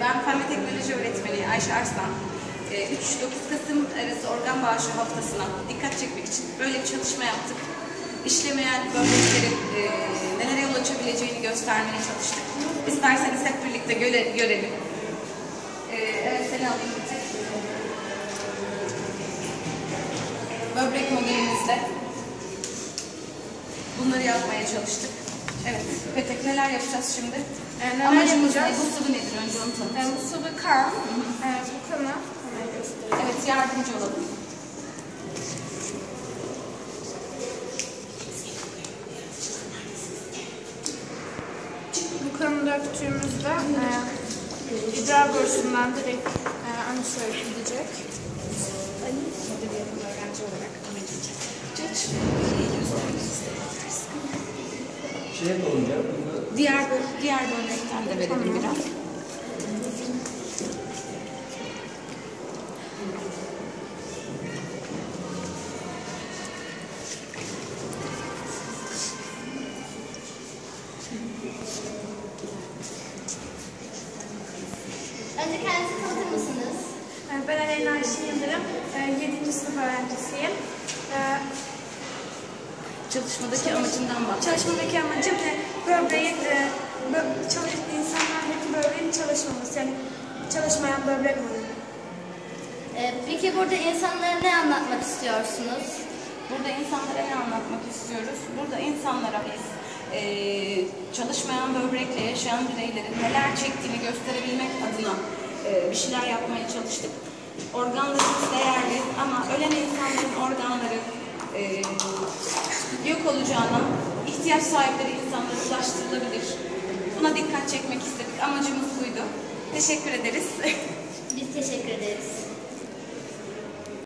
ben fen ve teknoloji öğretmeni Ayşe Arslan. E, 3-9 Kasım arası organ bağışı haftasına dikkat çekmek için böyle bir çalışma yaptık. İşlemeyen böbreklerin e, nelere yol açabileceğini göstermeye çalıştık. İsterseniz hep birlikte göre, görelim. E, evet seni alayım. Böbrek modelimizle bunları yapmaya çalıştık. Evet. Petek neler yapacağız şimdi? Ee, neler Amacımız ne? yapacağız? Bu sıvı nedir? Önce onu tanıt. Ee, bu sıvı kan. Ee, bu kanı. Evet yardımcı olalım. Bu kanı döktüğümüzde e, idrar borusundan direkt e, anüse gidecek. Şey ya. Bunu Diğer diğer böbrekten de verelim biraz. Önce kendinizi tanıtır mısınız? Ben Aleyna Ayşe Yıldırım. E, 7. sınıf öğrencisiyim. E, Çalışmadaki amacından bak. Çalışmadaki amacım e, böbreğin, e, bö- çalış, insanlardaki böbreğin çalışmaması. Yani çalışmayan böbrek oranı. Ee, peki burada insanlara ne anlatmak istiyorsunuz? Burada insanlara ne anlatmak istiyoruz? Burada insanlara biz eee, çalışmayan böbrekle yaşayan bireylerin neler çektiğini gösterebilmek adına eee, bir şeyler yapmaya çalıştık. Organlarımız değerli ama ölen insanların organları eee, yok olacağına ihtiyaç sahipleri insanlara ulaştırılabilir. Buna dikkat çekmek istedik. Amacımız buydu. Teşekkür ederiz. Biz teşekkür ederiz.